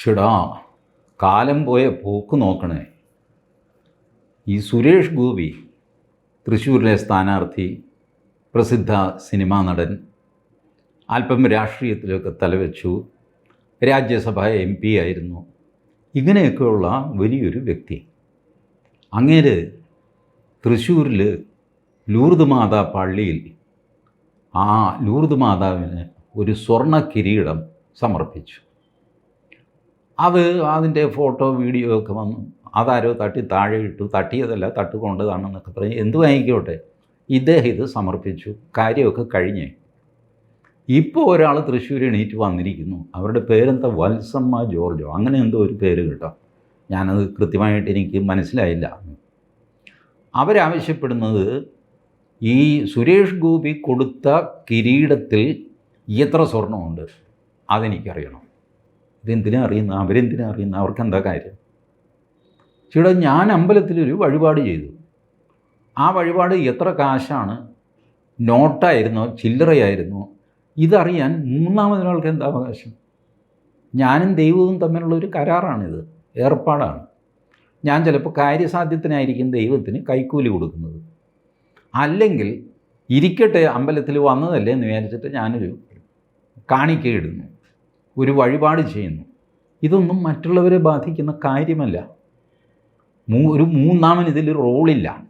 ഷിടാ. കാലം പോയ പോക്ക് നോക്കണേ. ഈ സുരേഷ് ഗോപി തൃശ്ശൂരിലെ സ്ഥാനാർത്ഥി പ്രസിദ്ധ സിനിമാ നടൻ അല്പം രാഷ്ട്രീയത്തിലൊക്കെ തലവെച്ചു രാജ്യസഭ എം പി ആയിരുന്നു. ഇങ്ങനെയൊക്കെയുള്ള വലിയൊരു വ്യക്തി. അങ്ങേര് തൃശ്ശൂരിൽ ലൂർദ് മാതാ പള്ളിയിൽ ആ ലൂർദ് മാതാവിന് ഒരു സ്വർണ കിരീടം സമർപ്പിച്ചു. അത് അതിന്റെ ഫോട്ടോ വീഡിയോ ഒക്കെ വന്നു അതാരോ തട്ടി താഴെ ഇട്ടു. തട്ടിയതല്ല തട്ടുകൊണ്ടതാണെന്നൊക്കെ പറഞ്ഞ് എന്ത് വാങ്ങിക്കോട്ടെ? ഇദ്ദേഹം ഇത് സമർപ്പിച്ചു. കാര്യമൊക്കെ കഴിഞ്ഞേ. ഇപ്പോൾ ഒരാൾ തൃശ്ശൂർ എണീറ്റ് വന്നിരിക്കുന്നു. അവരുടെ പേരെന്താ? വത്സമ്മ ജോർജോ. അങ്ങനെ എന്തോ ഒരു പേര് കേട്ടോ. ഞാനത് കൃത്യമായിട്ട് എനിക്ക് മനസ്സിലായില്ല. അവരാവശ്യപ്പെടുന്നത് ഈ സുരേഷ് ഗോപി കൊടുത്ത കിരീടത്തിൽ എത്ര സ്വർണമുണ്ട്? അതെനിക്കറിയണം. ഇതെന്തിനാ അറിയുന്ന? അവരെന്തിനാ അറിയുന്ന? അവർക്ക് എന്താ കാര്യം? ചേട്ടാ ഞാൻ അമ്പലത്തിലൊരു വഴിപാട് ചെയ്തു. ആ വഴിപാട് എത്ര കാശാണ്? നോട്ടായിരുന്നോ? ചില്ലറയായിരുന്നോ? ഇതറിയാൻ മൂന്നാമതൊരാൾക്ക് എന്താ അവകാശം? ഞാനും ദൈവവും തമ്മിലുള്ള ഒരു കരാറാണിത്. ഏർപ്പാടാണ്. ഞാൻ ചിലപ്പോൾ കാര്യസാധ്യത്തിനായിരിക്കും ദൈവത്തിന് കൈക്കൂലി കൊടുക്കുന്നത്. അല്ലെങ്കിൽ ഇരിക്കട്ടെ അമ്പലത്തിൽ വന്നതല്ലേ എന്ന് വിചാരിച്ചിട്ട് ഞാനൊരു കാണിക്കയിടുന്നു. ഒരു വഴിപാട് ചെയ്യുന്നു. ഇതൊന്നും മറ്റുള്ളവരെ ബാധിക്കുന്ന കാര്യമല്ല. മൂ ഒരു മൂന്നാമൻ ഇതിൽ റോളില്ല.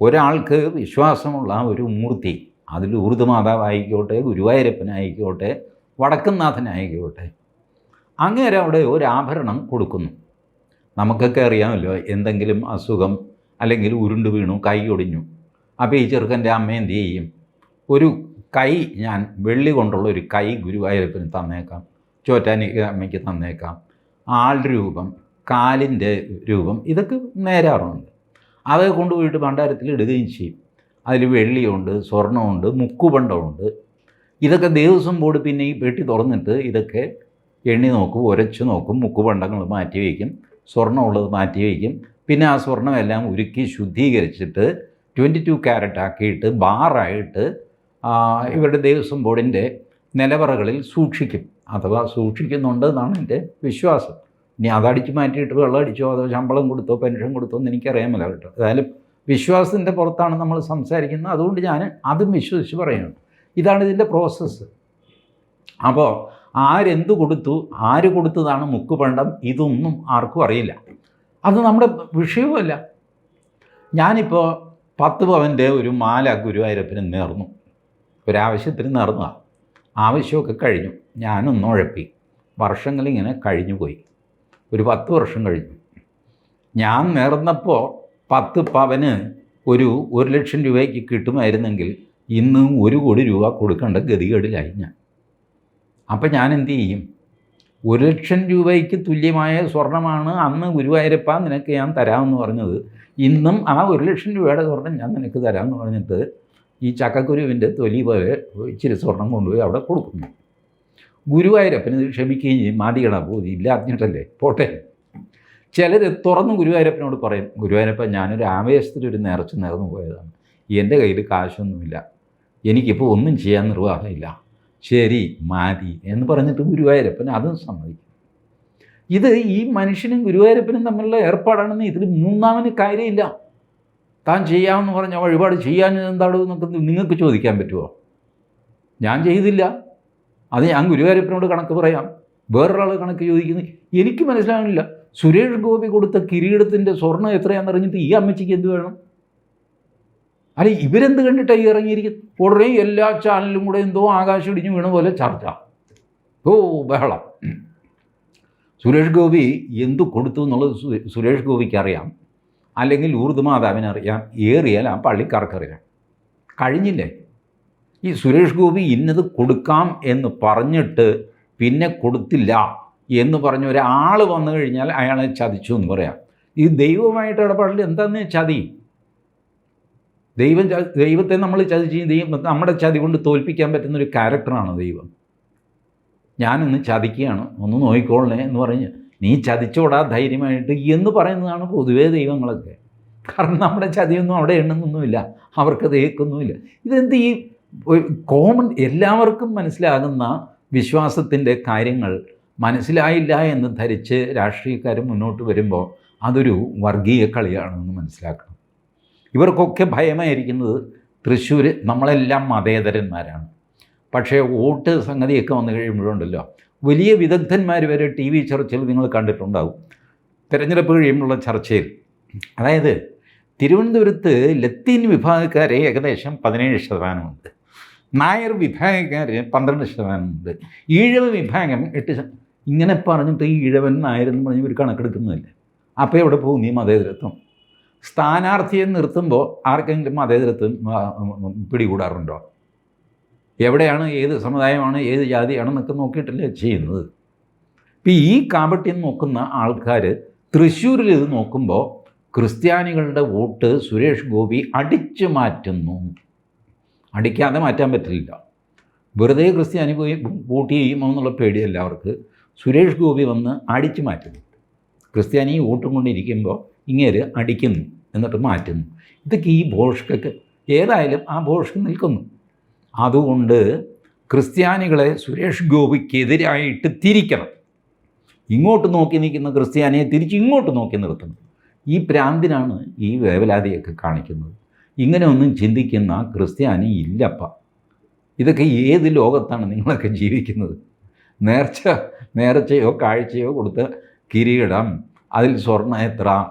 ഒരാൾക്ക് വിശ്വാസമുള്ള ഒരു മൂർത്തി അതിൽ ഊർദ് മാതാവായിക്കോട്ടെ ഗുരുവായൂരപ്പനായിക്കോട്ടെ വടക്കുംനാഥനായിക്കോട്ടെ അങ്ങേരെ അവിടെ ഒരാഭരണം കൊടുക്കുന്നു. നമുക്കൊക്കെ അറിയാമല്ലോ എന്തെങ്കിലും അസുഖം അല്ലെങ്കിൽ ഉരുണ്ടു വീണു കൈ ഒടിഞ്ഞു. അപ്പോൾ ഈ ചെറുക്കന്റെ അമ്മ എന്ത് ചെയ്യും? ഒരു കൈ ഞാൻ വെള്ളി കൊണ്ടുള്ള ഒരു കൈ ഗുരുവായൂരപ്പന് തന്നേക്കാം. ചോറ്റാനിക്ക് അമ്മയ്ക്ക് തന്നേക്കാം. ആൾ രൂപം കാലിന്റെ രൂപം ഇതൊക്കെ നേരാറുണ്ട്. അതൊക്കെ കൊണ്ടുപോയിട്ട് ഭണ്ഡാരത്തിൽ ഇടുകയും ചെയ്യും. അതിൽ വെള്ളിയുണ്ട് സ്വർണമുണ്ട് മുക്കുപണ്ടമുണ്ട്. ഇതൊക്കെ ദേവസ്വം ബോർഡ് പിന്നെ ഈ പെട്ടി തുറന്നിട്ട് ഇതൊക്കെ എണ്ണി നോക്കും ഉരച്ചു നോക്കും മുക്കുപണ്ടങ്ങൾ മാറ്റി വയ്ക്കും സ്വർണമുള്ളത് മാറ്റി വയ്ക്കും. പിന്നെ ആ സ്വർണമെല്ലാം ഉരുക്കി ശുദ്ധീകരിച്ചിട്ട് ട്വന്റി ടു ക്യാരറ്റ് ആക്കിയിട്ട് ബാറായിട്ട് ഇവരുടെ ദേവസ്വം ബോർഡിന്റെ നിലവറകളിൽ സൂക്ഷിക്കും. അഥവാ സൂക്ഷിക്കുന്നുണ്ട് എന്നാണ് എന്റെ വിശ്വാസം. ഇനി അതടിച്ച് മാറ്റിയിട്ട് വെള്ളം അടിച്ചോ അതോ ശമ്പളം കൊടുത്തോ പെൻഷൻ കൊടുത്തോ എന്ന് എനിക്കറിയാമല്ല കേട്ടോ. ഏതായാലും വിശ്വാസത്തിന്റെ പുറത്താണ് നമ്മൾ സംസാരിക്കുന്നത്. അതുകൊണ്ട് ഞാൻ അതും വിശ്വസിച്ച് പറയുന്നു ഇതാണ് ഇതിന്റെ പ്രോസസ്സ്. അപ്പോൾ ആരെന്ത് കൊടുത്തു ആര് കൊടുത്തതാണ് മുക്കുപണ്ടം ഇതൊന്നും ആർക്കും അറിയില്ല. അത് നമ്മുടെ വിഷയവുമല്ല. ഞാനിപ്പോൾ പത്ത് പവന്റെ ഒരു മാല ഗുരുവായൂരപ്പന് നേർന്നു. ഒരാവശ്യത്തിന് നേർന്നതാണ് ആവശ്യമൊക്കെ കഴിഞ്ഞു. ഞാനൊന്ന് ഉഴപ്പി. വർഷങ്ങളിങ്ങനെ കഴിഞ്ഞു പോയി ഒരു പത്ത് വർഷം കഴിഞ്ഞു. ഞാൻ നേർന്നപ്പോൾ പത്ത് പവന് ഒരു ഒരു ലക്ഷം രൂപയ്ക്ക് കിട്ടുമായിരുന്നെങ്കിൽ ഇന്ന് ഒരു കോടി രൂപ കൊടുക്കേണ്ട ഗതികേടിലായി ഞാൻ. അപ്പം ഞാൻ എന്തു ചെയ്യും? ഒരു ലക്ഷം രൂപയ്ക്ക് തുല്യമായ സ്വർണമാണ് അന്ന് ഗുരുവായൂരപ്പ നിനക്ക് ഞാൻ തരാമെന്ന് പറഞ്ഞത്. ഇന്നും ആ ഒരു ലക്ഷം രൂപയുടെ സ്വർണം ഞാൻ നിനക്ക് തരാമെന്ന് പറഞ്ഞിട്ട് ഈ ചക്കക്കുരുവിന്റെ തൊലി പോലെ ഇച്ചിരി സ്വർണം കൊണ്ടുപോയി അവിടെ കൊടുക്കുന്നു. ഗുരുവായൂരപ്പന് ക്ഷമിക്കുകയും ചെയ്യും. മാതികട പോയി ഇല്ല അജ്ഞട്ടല്ലേ പോട്ടെ. ചിലർ തുറന്ന് ഗുരുവായൂരപ്പനോട് പറയും ഗുരുവായൂരപ്പൻ ഞാനൊരു ആവേശത്തിലൊരു നേർച്ച നേർന്നു പോയതാണ്. എന്റെ കയ്യിൽ കാശൊന്നുമില്ല. എനിക്കിപ്പോൾ ഒന്നും ചെയ്യാൻ നിർവാഹമില്ല. ശരി മാതി എന്ന് പറഞ്ഞിട്ട് ഗുരുവായൂരപ്പൻ അതും സമ്മതിക്കും. ഇത് ഈ മനുഷ്യനും ഗുരുവായൂരപ്പനും തമ്മിലുള്ള ഏർപ്പാടാണെന്ന് ഇതിൽ മൂന്നാമന് കാര്യമില്ല. താൻ ചെയ്യാമെന്ന് പറഞ്ഞ വഴിപാട് ചെയ്യാൻ എന്താണ് എന്നൊക്കെ നിങ്ങൾക്ക് ചോദിക്കാൻ പറ്റുമോ ഞാൻ ചെയ്തില്ല. അത് ഞാൻ ഗുരുവായൂരപ്പനോട് കണക്ക് പറയാം. വേറൊരാൾ കണക്ക് ചോദിക്കുന്നു. എനിക്ക് മനസ്സിലാകുന്നില്ല സുരേഷ് ഗോപി കൊടുത്ത കിരീടത്തിന്റെ സ്വർണം എത്രയാണെന്ന് അറിഞ്ഞിട്ട് ഈ അമ്മച്ചിക്ക് എന്ത് വേണം? അല്ല ഇവരെന്ത് കണ്ടിട്ടാണ് ഈ ഇറങ്ങിയിരിക്കുന്നത്? ഉടനെ എല്ലാ ചാനലും കൂടെ എന്തോ ആകാശം ഇടിഞ്ഞു വീണ പോലെ ചർച്ച. ഓ ബഹളം. സുരേഷ് ഗോപി എന്തു കൊടുത്തു എന്നുള്ളത് സുരേഷ് ഗോപിക്ക് അറിയാം. അല്ലെങ്കിൽ ഊർദ് മാതാവിനെ അറിയാം ഏറിയാൽ ആ പള്ളിക്കാർക്കറിയാം. കഴിഞ്ഞില്ലേ? ഈ സുരേഷ് ഗോപി ഇന്നത് കൊടുക്കാം എന്ന് പറഞ്ഞിട്ട് പിന്നെ കൊടുത്തില്ല എന്ന് പറഞ്ഞ ഒരാൾ വന്നു കഴിഞ്ഞാൽ അയാളെ ചതിച്ചു എന്ന് പറയാം. ഈ ദൈവമായിട്ട് ഇടപാടിൽ എന്താന്ന് ചതി? ദൈവം ദൈവത്തെ നമ്മൾ ചതിച്ച് ദൈവം നമ്മുടെ ചതി കൊണ്ട് തോൽപ്പിക്കാൻ പറ്റുന്ന ഒരു ക്യാരക്ടറാണ് ദൈവം. ഞാനൊന്ന് ചതിക്കുകയാണ് ഒന്ന് നോക്കിക്കോളണേ എന്ന് പറഞ്ഞ് നീ ചതിച്ചോടാ ധൈര്യമായിട്ട് എന്ന് പറയുന്നതാണ് പൊതുവേ ദൈവങ്ങളൊക്കെ. കാരണം നമ്മുടെ ചതിയൊന്നും അവിടെ എണ്ണുന്നൊന്നുമില്ല അവർക്ക് തേക്കൊന്നുമില്ല ഇതെന്ത് ഈ കോമൺ എല്ലാവർക്കും മനസ്സിലാകുന്ന വിശ്വാസത്തിന്റെ കാര്യങ്ങൾ മനസ്സിലായില്ല എന്ന് ധരിച്ച് രാഷ്ട്രീയക്കാർ മുന്നോട്ട് വരുമ്പോൾ അതൊരു വർഗീയ കളിയാണെന്ന് മനസ്സിലാക്കണം. ഇവർക്കൊക്കെ ഭയമായിരിക്കുന്നത് തൃശ്ശൂർ നമ്മളെല്ലാം മതേതരന്മാരാണ്. പക്ഷേ വോട്ട് സംഗതിയൊക്കെ വന്നു കഴിയുമ്പോഴുണ്ടല്ലോ വലിയ വിദഗ്ധന്മാർ വരെ ടി വി ചർച്ചയിൽ നിങ്ങൾ കണ്ടിട്ടുണ്ടാകും തിരഞ്ഞെടുപ്പ് കഴിയുമ്പോഴുള്ള ചർച്ചയിൽ. അതായത് തിരുവനന്തപുരത്ത് ലത്തീൻ വിഭാഗക്കാരെ ഏകദേശം പതിനേഴ് ശതമാനമുണ്ട്. നായർ വിഭാഗക്കാർ പന്ത്രണ്ട് ശതമാനമുണ്ട്. ഈഴവ വിഭാഗം എട്ട് ഇങ്ങനെ പറഞ്ഞിട്ട് ഈ ഈഴവൻ നായരെന്ന് പറഞ്ഞ് ഒരു കണക്കെടുക്കുന്നില്ല. അപ്പോൾ എവിടെ പോകും നീ മതേതരത്വം? സ്ഥാനാർത്ഥിയെ നിർത്തുമ്പോൾ ആർക്കെങ്കിലും മതേതരത്വം പിടികൂടാറുണ്ടോ? എവിടെയാണ് ഏത് സമുദായമാണ് ഏത് ജാതിയാണെന്നൊക്കെ നോക്കിയിട്ടല്ലേ ചെയ്യുന്നത്. ഇപ്പം ഈ കാപട്യം നോക്കുന്ന ആൾക്കാർ തൃശ്ശൂരിൽ ഇത് നോക്കുമ്പോൾ ക്രിസ്ത്യാനികളുടെ വോട്ട് സുരേഷ് ഗോപി അടിച്ചു മാറ്റുന്നു. അടിക്കാതെ മാറ്റാൻ പറ്റില്ല. വെറുതെ ക്രിസ്ത്യാനി പോയി വോട്ട് ചെയ്യുമോ എന്നുള്ള പേടിയല്ല അവർക്ക്. സുരേഷ് ഗോപി വന്ന് അടിച്ചു മാറ്റുന്നു. ക്രിസ്ത്യാനി വോട്ടും കൊണ്ടിരിക്കുമ്പോൾ ഇങ്ങേര് അടിക്കുന്നു എന്നിട്ട് മാറ്റുന്നു. ഇതൊക്കെ ഈ ഭോഷ്കൊക്കെ ഏതായാലും ആ ഭോഷ്ക്ക് നിൽക്കുന്നു. അതുകൊണ്ട് ക്രിസ്ത്യാനികളെ സുരേഷ് ഗോപിക്കെതിരായിട്ട് തിരിക്കണം. ഇങ്ങോട്ട് നോക്കി നിൽക്കുന്ന ക്രിസ്ത്യാനിയെ തിരിച്ച് ഇങ്ങോട്ട് നോക്കി നിർത്തണം. ഈ പ്രാന്തിനാണ് ഈ വേവലാതിയൊക്കെ കാണിക്കുന്നത്. ഇങ്ങനെ ഒന്നും ചിന്തിക്കുന്ന ക്രിസ്ത്യാനി ഇല്ലപ്പ. ഇതൊക്കെ ഏത് ലോകത്താണ് നിങ്ങളൊക്കെ ജീവിക്കുന്നത്? നേർച്ച നേർച്ചയോ കാഴ്ചയോ കൊടുത്ത് കിരീടം അതിൽ സ്വർണ എത്ര?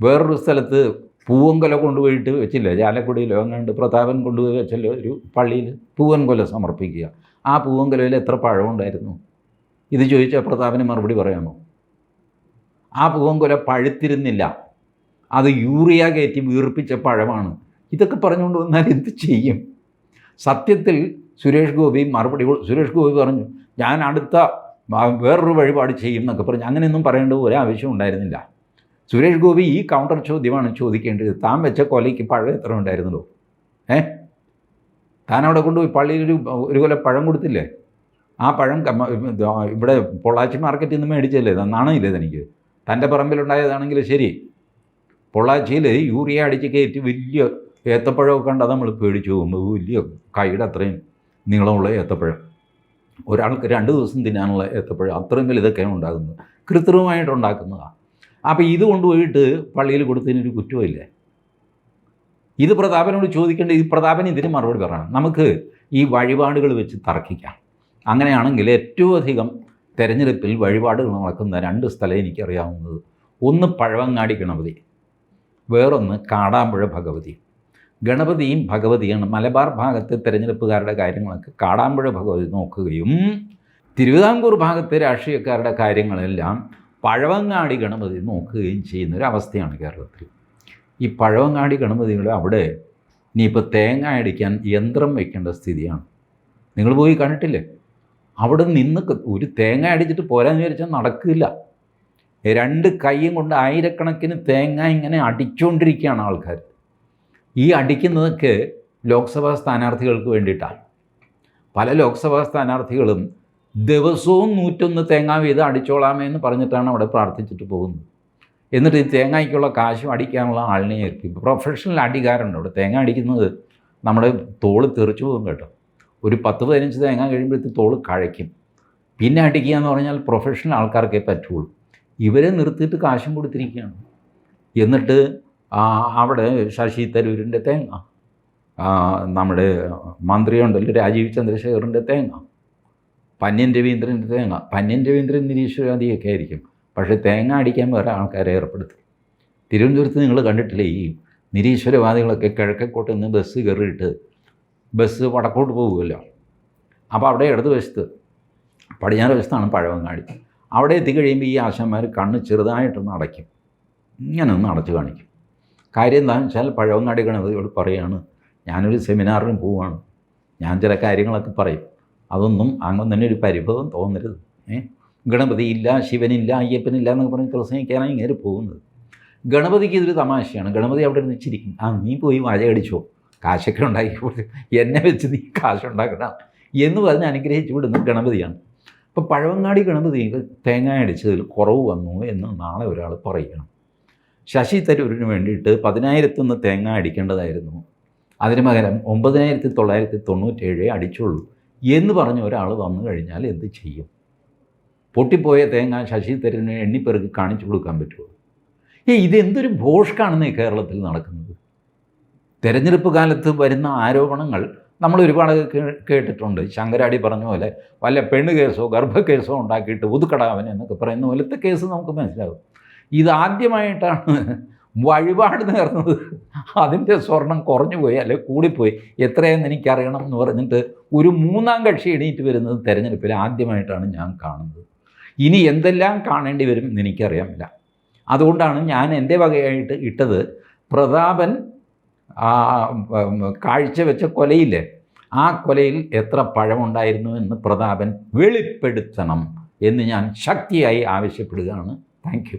വേറൊരു സ്ഥലത്ത് പൂവൻകൊല കൊണ്ടുപോയിട്ട് വെച്ചില്ല? ചാലക്കുടിയിലോ എങ്ങാണ്ട് പ്രതാപൻ കൊണ്ടുപോയി വെച്ചല്ലോ ഒരു പള്ളിയിൽ പൂവൻകൊല സമർപ്പിക്കുക. ആ പൂവൻകൊലയിൽ എത്ര പഴമുണ്ടായിരുന്നു ഇത് ചോദിച്ചാൽ പ്രതാപന് മറുപടി പറയാമോ? ആ പൂവൻകൊല പഴുത്തിരുന്നില്ല. അത് യൂറിയ കയറ്റി വീർപ്പിച്ച പഴമാണ്. ഇതൊക്കെ പറഞ്ഞുകൊണ്ട് വന്നാൽ എന്ത് ചെയ്യും? സത്യത്തിൽ സുരേഷ് ഗോപി മറുപടി സുരേഷ് ഗോപി പറഞ്ഞു ഞാൻ അടുത്ത വേറൊരു വഴിപാട് ചെയ്യും എന്നൊക്കെ പറഞ്ഞു. അങ്ങനെയൊന്നും പറയേണ്ട ഒരാവശ്യം ഉണ്ടായിരുന്നില്ല. സുരേഷ് ഗോപി ഈ കൗണ്ടർ ചോദ്യമാണ് ചോദിക്കേണ്ടത്. താൻ വെച്ച കൊലയ്ക്ക് പഴം എത്ര ഉണ്ടായിരുന്നല്ലോ ഏ? താൻ അവിടെ കൊണ്ടുപോയി പള്ളിയിൽ ഒരു ഒരു കൊല പഴം കൊടുത്തില്ലേ? ആ പഴം ഇവിടെ പൊള്ളാച്ചി മാർക്കറ്റിൽ നിന്ന് മേടിച്ചല്ലേ നാണയില്ലേ തനിക്ക്? തന്റെ പറമ്പിലുണ്ടായതാണെങ്കിൽ ശരി. പൊള്ളാച്ചിയിൽ യൂറിയ അടിച്ച് കയറ്റി വലിയ ഏത്തപ്പഴമൊക്കെ കണ്ടാൽ നമ്മൾ പേടിച്ചു പോകുമ്പോൾ വലിയ കൈയുടെ അത്രയും നീളമുള്ള ഏത്തപ്പഴം. ഒരാൾക്ക് രണ്ട് ദിവസം തിന്നാനുള്ള ഏത്തപ്പഴം. അത്രയും വലുതൊക്കെയാണ് ഉണ്ടാകുന്നത്. കൃത്രിമമായിട്ട് ഉണ്ടാക്കുന്നതാണ് അപ്പോൾ ഇത് കൊണ്ടുപോയിട്ട് പള്ളിയിൽ കൊടുത്തതിനൊരു കുറ്റമില്ലേ ഇത് പ്രതാപനോട് ചോദിക്കേണ്ട ഈ പ്രതാപൻ ഇതിന് മറുപടി പറയണം. നമുക്ക് ഈ വഴിപാടുകൾ വെച്ച് തർക്കിക്കാം. അങ്ങനെയാണെങ്കിൽ ഏറ്റവും അധികം തെരഞ്ഞെടുപ്പിൽ വഴിപാടുകൾ നടക്കുന്ന രണ്ട് സ്ഥലം എനിക്കറിയാവുന്നത്. ഒന്ന് പഴവങ്ങാടി ഗണപതി വേറൊന്ന് കാടാമ്പുഴ ഭഗവതി. ഗണപതിയും ഭഗവതിയാണ് മലബാർ ഭാഗത്തെ തിരഞ്ഞെടുപ്പുകാരുടെ കാര്യങ്ങളൊക്കെ കാടാമ്പുഴ ഭഗവതി നോക്കുകയും തിരുവിതാംകൂർ ഭാഗത്തെ രാഷ്ട്രീയക്കാരുടെ കാര്യങ്ങളെല്ലാം പഴവങ്ങാടി ഗണപതി നോക്കുകയും ചെയ്യുന്ന ഒരു അവസ്ഥയാണ് കേരളത്തിൽ. ഈ പഴവങ്ങാടി ഗണപതികൾ അവിടെ ഇനിയിപ്പോൾ തേങ്ങ അടിക്കാൻ യന്ത്രം വെക്കേണ്ട സ്ഥിതിയാണ്. നിങ്ങൾ പോയി കണ്ടിട്ടില്ലേ? അവിടെ നിന്ന് ഒരു തേങ്ങ അടിച്ചിട്ട് പോരാന്ന് വിചാരിച്ചാൽ നടക്കില്ല. രണ്ട് കൈയും കൊണ്ട് ആയിരക്കണക്കിന് തേങ്ങ ഇങ്ങനെ അടിച്ചുകൊണ്ടിരിക്കുകയാണ് ആൾക്കാർ. ഈ അടിക്കുന്നതൊക്കെ ലോക്സഭാ സ്ഥാനാർത്ഥികൾക്ക് വേണ്ടിയിട്ടാണ്. പല ലോക്സഭാ സ്ഥാനാർത്ഥികളും ദിവസവും നൂറ്റൊന്ന് തേങ്ങ വീതം അടിച്ചോളാമേ എന്ന് പറഞ്ഞിട്ടാണ് അവിടെ പ്രാർത്ഥിച്ചിട്ട് പോകുന്നത്. എന്നിട്ട് ഈ തേങ്ങയ്ക്കുള്ള കാശും അടിക്കാനുള്ള ആളിനെ ഏൽപ്പിക്കും. പ്രൊഫഷണൽ അടികാരുണ്ട് അവിടെ തേങ്ങ അടിക്കുന്നത് നമ്മുടെ തോൾ തെറിച്ചു പോകും കേട്ടോ. ഒരു പത്ത് പതിനഞ്ച് തേങ്ങ കഴിയുമ്പോഴത്തേക്ക് തോൾ കഴയ്ക്കും. പിന്നെ അടിക്കുക എന്ന് പറഞ്ഞാൽ പ്രൊഫഷണൽ ആൾക്കാർക്കേ പറ്റുള്ളൂ. ഇവരെ നിർത്തിയിട്ട് കാശും കൊടുത്തിരിക്കുകയാണ്. എന്നിട്ട് അവിടെ ശശി തരൂരിന്റെ തേങ്ങ നമ്മുടെ മന്ത്രിയുണ്ടല്ലോ രാജീവ് ചന്ദ്രശേഖറിന്റെ തേങ്ങ പന്യൻ രവീന്ദ്രൻ തേങ്ങ. പന്യൻ രവീന്ദ്രൻ നിരീശ്വരാദിയൊക്കെ ആയിരിക്കും. പക്ഷേ തേങ്ങ അടിക്കാൻ വേറെ ആൾക്കാരെ ഏർപ്പെടുത്തി. തിരുവനന്തപുരത്ത് നിങ്ങൾ കണ്ടിട്ടില്ലേ ഈ നിരീശ്വരവാദികളൊക്കെ കിഴക്കേക്കോട്ട് നിന്ന് ബസ് കയറിയിട്ട് ബസ് വടക്കോട്ട് പോകുമല്ലോ അപ്പോൾ അവിടെ ഇടത് വശത്ത് പടിഞ്ഞാറ് വശത്താണ് പഴവങ്ങാടി. അവിടെ എത്തിക്കഴിയുമ്പോൾ ഈ ആശാന്മാർ കണ്ണ് ചെറുതായിട്ടൊന്ന് അടയ്ക്കും. ഇങ്ങനെ ഒന്ന് അടച്ചു കാണിക്കും. കാര്യം എന്താണെന്ന് വെച്ചാൽ പഴവങ്ങാടി ഗണപതിയോട് പറയുകയാണ് ഞാനൊരു സെമിനാറിന് പോവുകയാണ് ഞാൻ ചില കാര്യങ്ങളൊക്കെ പറയും. അതൊന്നും അങ്ങനെ തന്നെ ഒരു പരിഭവം തോന്നരുത്. ഏ? ഗണപതി ഇല്ല ശിവനില്ല അയ്യപ്പനില്ല എന്നൊക്കെ പറഞ്ഞ് പ്രസംഗിക്കാനാണ് ഇങ്ങനെ പോകുന്നത്. ഗണപതിക്ക് ഇതൊരു തമാശയാണ്. ഗണപതി അവിടെ നിന്നിച്ചിരിക്കും ആ നീ പോയി വാചകടിച്ചോ കാശൊക്കെ ഉണ്ടാക്കി എന്നെ വെച്ച് നീ കാശുണ്ടാക്കണം എന്ന് പറഞ്ഞ് അനുഗ്രഹിച്ചു വിടുന്ന ഗണപതിയാണ്. അപ്പോൾ പഴവങ്ങാടി ഗണപതി തേങ്ങ അടിച്ചതിൽ കുറവ് വന്നു എന്ന് നാളെ ഒരാൾ പറയണം. ശശി തരൂരിന് വേണ്ടിയിട്ട് പതിനായിരത്തൊന്ന് തേങ്ങ അടിക്കേണ്ടതായിരുന്നു. അതിന് പകരം ഒമ്പതിനായിരത്തി തൊള്ളായിരത്തി തൊണ്ണൂറ്റേഴേ അടിച്ചുള്ളൂ. എന്ന് പറഞ്ഞ ഒരാൾ വന്നു കഴിഞ്ഞാൽ എന്ത് ചെയ്യും? പൊട്ടിപ്പോയ തേങ്ങ ശശി തരൂരിനെ എണ്ണിപ്പെറുക്കി കാണിച്ചു കൊടുക്കാൻ പറ്റുമോ? ഏ ഇതെന്തൊരു ഭോഷ്കാണെന്ന് കേരളത്തിൽ നടക്കുന്നത്? തെരഞ്ഞെടുപ്പ് കാലത്ത് വരുന്ന ആരോപണങ്ങൾ നമ്മൾ ഒരുപാട് കേട്ടിട്ടുണ്ട്. ശങ്കരാടി പറഞ്ഞ പോലെ വല്ല പെണ്ണ് കേസോ ഗർഭക്കേസോ ഉണ്ടാക്കിയിട്ട് ഒതുക്കടാവൻ എന്നൊക്കെ പറയുന്ന പോലത്തെ കേസ് നമുക്ക് മനസ്സിലാവും ഇതാദ്യമായിട്ടാണ് വഴിപാട് നേർന്നത്. അതിന്റെ സ്വർണം കുറഞ്ഞു പോയി അല്ലെ കൂടിപ്പോയി. എത്രയെന്ന് എനിക്കറിയണം എന്ന് പറഞ്ഞിട്ട് ഒരു മൂന്നാം കക്ഷി എണീറ്റ് വരുന്നത് തിരഞ്ഞെടുപ്പിൽ ആദ്യമായിട്ടാണ് ഞാൻ കാണുന്നത്. ഇനി എന്തെല്ലാം കാണേണ്ടി വരും എന്ന് എനിക്കറിയാമില്ല. അതുകൊണ്ടാണ് ഞാൻ എന്റെ വകയായിട്ട് ഇട്ടത് പ്രതാപൻ കാഴ്ചവെച്ച കൊലയില്ലേ? ആ കൊലയിൽ എത്ര പഴമുണ്ടായിരുന്നു എന്ന് പ്രതാപൻ വെളിപ്പെടുത്തണം എന്ന് ഞാൻ ശക്തിയായി ആവശ്യപ്പെടുകയാണ്. താങ്ക്